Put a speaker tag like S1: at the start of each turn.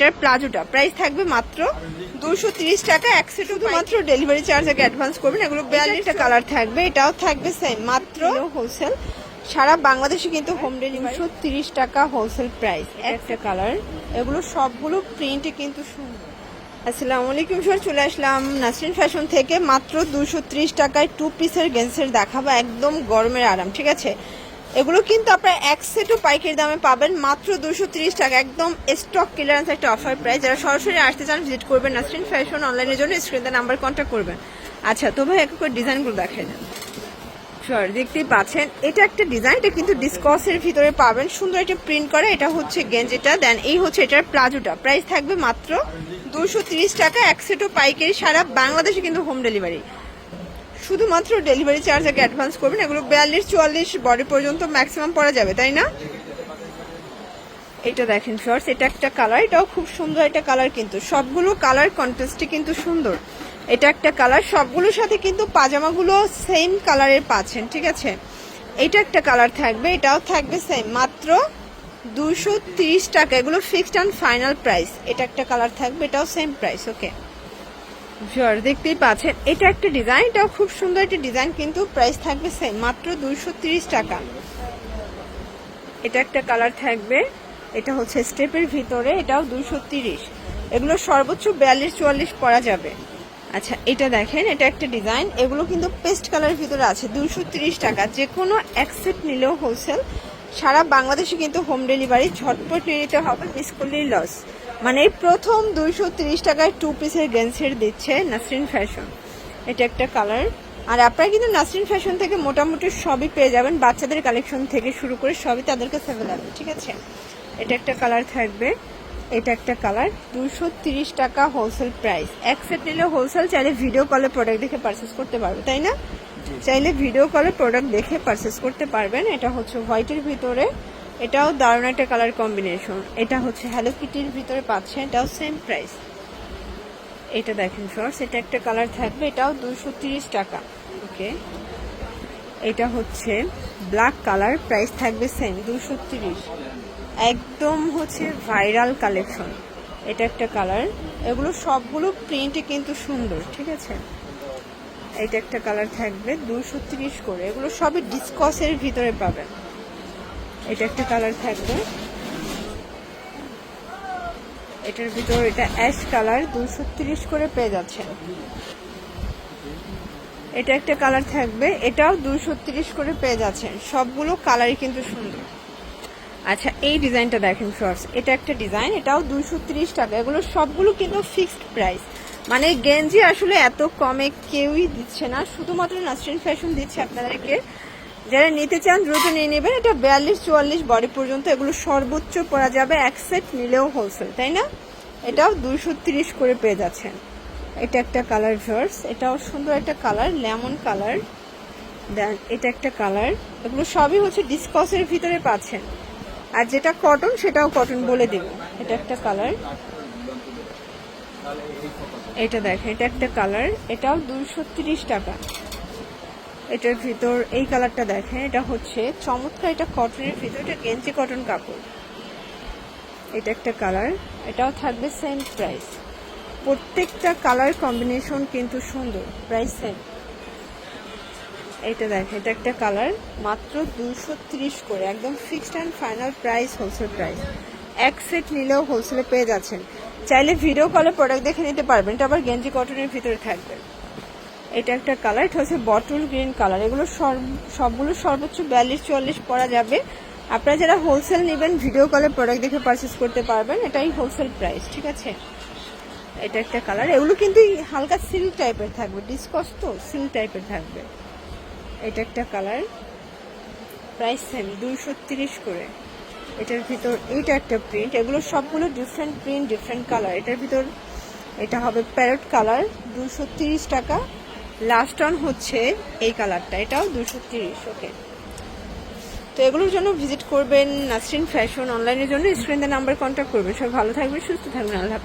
S1: এটার প্লাজোটা। প্রাইস থাকবে মাত্র দুশো তিরিশ টাকা এক সেট শুধুমাত্র ডেলিভারি চার্জ আগে অ্যাডভান্স করবেন। এগুলো বিয়াল্লিশটা কালার থাকবে এটাও থাকবে সেম মাত্র হোলসেল সারা বাংলাদেশে কিন্তু হোম ডেলিভারি তিরিশ টাকা হোলসেল প্রাইস একটা কালার এগুলো সবগুলো প্রিন্টে কিন্তু সুন্দর। আসসালামু আলাইকুম স্যার চলে আসলাম নাসরিন ফ্যাশন থেকে। মাত্র দুশো ত্রিশ টাকায় টু পিসের গেন্সের দেখাবো একদম গরমের আরাম ঠিক আছে? এগুলো কিন্তু আপনারা এক সেটও পাইকারি দামে পাবেন মাত্র দুশো ত্রিশ টাকা। একদম স্টক ক্লিয়ারেন্স একটা অফার প্রাইস যারা সরাসরি আসতে চান ভিজিট করবেন নাসরিন ফ্যাশন অনলাইনের জন্য স্ক্রিনে নাম্বার কন্ট্যাক্ট করবেন। আচ্ছা তো ভাই, এক করে ডিজাইনগুলো দেখে নেন শিওর দেখতেই পাচ্ছেন, এটা একটা ডিজাইন এটা কিন্তু ডিসকসের ভিতরে পাবেন। সুন্দর একটা প্রিন্ট করা, এটা হচ্ছে গেঞ্জিটা। দেন এই হচ্ছে এটার প্লাজোটা। প্রাইস থাকবে মাত্র দুশো টাকা, এক সেটও পাইকারি, সারা বাংলাদেশে কিন্তু হোম ডেলিভারি শুধুমাত্র ডেলিভারি চার্জ আগে অ্যাডভান্স করবেন, এগুলো বিয়াল্লিশ, চুয়াল্লিশ বডি পর্যন্ত ম্যাক্সিমাম পরা যাবে, তাই না? এটা দেখেন শর্টস এটা একটা কালার এটাও খুব সুন্দর একটা কালার কিন্তু। সবগুলো কালার কন্ট্রাস্টে কিন্তু সুন্দর। এটা একটা কালার সবগুলোর সাথে কিন্তু পাজামাগুলো সেম কালারের পাচ্ছেন, ঠিক আছে? এটা একটা কালার থাকবে, এটাও থাকবে সেম মাত্র দুশো টাকা। এগুলো ফিক্সড অ্যান্ড ফাইনাল প্রাইস এটা একটা কালার থাকবে, এটাও সেম প্রাইস ওকে শিওর দেখতেই পাচ্ছেন। এটা একটা ডিজাইন এটাও খুব সুন্দর একটা ডিজাইন কিন্তু প্রাইস থাকবে সেম মাত্র তিরিশ টাকা। এটা একটা কালার থাকবে, এটা হচ্ছে স্টেপের ভিতরে, এটাও তিরিশ। এগুলো সর্বোচ্চ বিয়াল্লিশ চুয়াল্লিশ পরা যাবে। আচ্ছা এটা দেখেন, এটা একটা ডিজাইন এগুলো কিন্তু পেস্ট কালারের ভিতরে আছে তিরিশ টাকা। যে কোনো অ্যাকসেপ্ট নিলেও হোলসেল সারা বাংলাদেশে কিন্তু হোম ডেলিভারি ঝটপট নিয়ে নিতে হবে মিস করলেই লস মানে প্রথম দুইশো তিরিশ টাকায় টু পিসের গেন্সের দিচ্ছে নাসরিন ফ্যাশন এটা একটা কালার আর আপনারা কিন্তু নাসরিন ফ্যাশন থেকে মোটামুটি সবই পেয়ে যাবেন। বাচ্চাদের কালেকশন থেকে শুরু করে সবই তাদের কাছে অ্যাভেলেবেল ঠিক আছে? এটা একটা কালার থাকবে। এটা একটা কালার দুশো তিরিশ টাকা হোলসেল প্রাইস এক সেট নিলে হোলসেল চাইলে ভিডিও কলে প্রোডাক্ট দেখে পারচেস করতে পারবে তাই না? চাইলে ভিডিও কলে প্রোডাক্ট দেখে পারচেস করতে পারবেন। এটা হচ্ছে হোয়াইটের ভিতরে এটাও দারুণ একটা কালার কম্বিনেশন এটা হচ্ছে হ্যালো কিটির ভিতরে পাচ্ছেন এটাও সেম প্রাইস এটা দেখেন শর্টস এটা একটা কালার থাকবে, এটাও দুশো টাকা। ওকে এটা হচ্ছে ব্ল্যাক কালার প্রাইস থাকবে সেম দুশো একদম হচ্ছে ভাইরাল কালেকশন এটা একটা কালার এগুলো সবগুলো প্রিন্টে কিন্তু সুন্দর, ঠিক আছে? এটা একটা কালার থাকবে দুশো করে। এগুলো সবই ডিসকসের ভিতরে পাবেন। এটা একটা কালার থাকবে। এটার ভিতর এটা অ্যাশ কালার দুশো তিরিশ করে পেয়ে যাচ্ছেন। এটা একটা কালার থাকবে, এটাও দুশো তিরিশ করে পেয়ে যাচ্ছেন। সবগুলো কালারই কিন্তু সুন্দর। আচ্ছা এই ডিজাইনটা দেখেন শর্টস এটা একটা ডিজাইন, এটাও দুশো তিরিশ টাকা। এগুলো সবগুলো কিন্তু ফিক্সড প্রাইস। মানে গেঞ্জি আসলে এত কমে কেউই দিচ্ছে না। শুধুমাত্র নাসরিন ফ্যাশন দিচ্ছে আপনাদেরকে। যারা নিতে চান, দ্রুত নিয়ে নেবেন। এটা বিয়াল্লিশ, চুয়াল্লিশ বডি পর্যন্ত, এগুলো সর্বোচ্চ পরা যাবে এক সেট নিলেও হোলসেল তাই না? এটাও দুইশো তিরিশ করে পেয়ে যাচ্ছেন। এটা একটা কালার ভার্স এটাও সুন্দর একটা কালার লেমন কালার দেন, এটা একটা কালার এগুলো সবই হচ্ছে ডিসকসের ভিতরে পাচ্ছেন। আর যেটা কটন সেটাও কটন বলে দেব। এটা একটা কালার এটা দেখেন, এটা একটা কালার এটাও দুইশো টাকা। এটার ভিতর, এই কালারটা দেখেন, এটা হচ্ছে চমৎকার এটা কটনের ভিতর, এটা গেঞ্জি কটন কাপড়। এটা একটা কালার, এটাও থাকবে সেম প্রাইস প্রত্যেকটা কালার কম্বিনেশন কিন্তু সুন্দর প্রাইস সেম এটা দেখেন, এটা একটা কালার, মাত্র দুশো করে, একদম fixed and final price wholesale price এক সেট নিলেও হোলসেলে পেয়ে যাচ্ছেন। চাইলে ভিডিও কলে প্রোডাক্ট দেখে নিতে পারবেন, এটা আবার গেঞ্জি কটনের ভিতরে থাকবে। এটা একটা কালার, এটা হচ্ছে বটল গ্রিন কালার। এগুলো সবগুলো সর্বোচ্চ বিয়াল্লিশ, চুয়াল্লিশ পরা যাবে। আপনারা যারা হোলসেল নেবেন ভিডিও কলে প্রোডাক্ট দেখে পারচেস করতে পারবেন। এটাই হোলসেল প্রাইস ঠিক আছে? এটা একটা কালার। এগুলো কিন্তু হালকা সিল্ক টাইপের থাকবে ডিসকস তো সিল্ক টাইপের থাকবে। এটা একটা কালার। প্রাইস সেম দুইশো করে। এটার ভিতর, এইটা একটা প্রিন্ট এগুলো সবগুলো ডিফারেন্ট প্রিন্ট ডিফারেন্ট কালার এটার ভিতর, এটা হবে প্যারট কালার দুশো টাকা। লাস্ট অন হচ্ছে এই কালারটা এটাও দুশো তিরিশ ওকে তো এগুলোর জন্য ভিজিট করবেন নাসরিন ফ্যাশন অনলাইনের জন্য। স্ক্রিনে নাম্বার কন্ট্যাক্ট করবেন। সব ভালো থাকবেন, সুস্থ থাকবেন। আল্লাহ